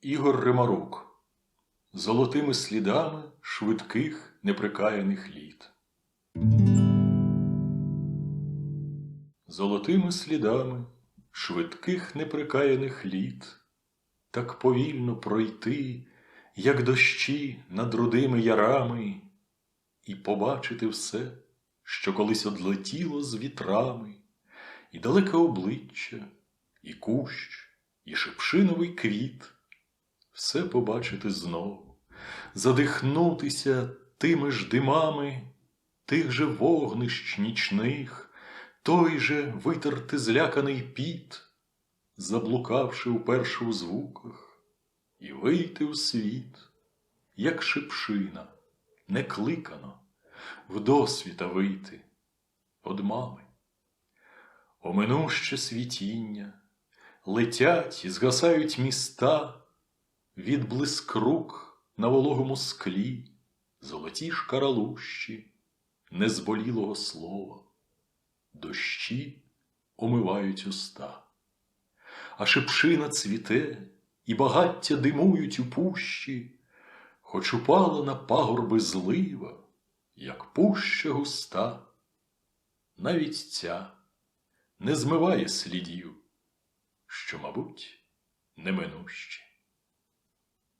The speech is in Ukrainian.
Ігор Римарук. Золотими слідами швидких неприкаяних літ. Золотими слідами швидких неприкаяних літ. Так повільно пройти, як дощі над рудими ярами, і побачити все, що колись одлетіло з вітрами, і далеке обличчя, і кущ, і шипшиновий квіт, все побачити знову, задихнутися тими ж димами, тих же вогнищ нічних, той же витерти зляканий піт, заблукавши у звуках, і вийти у світ, як шипшина, не кликано, в досвіта вийти од мами. Оминуще світіння, летять і згасають міста, відблиск рук на вологому склі, золоті шкаралущі, незболілого слова, дощі омивають уста, а шипшина цвіте, і багаття димують у пущі, хоч упала на пагорби злива, як пуща густа, навіть ця не змиває слідів, що, мабуть, неминущі.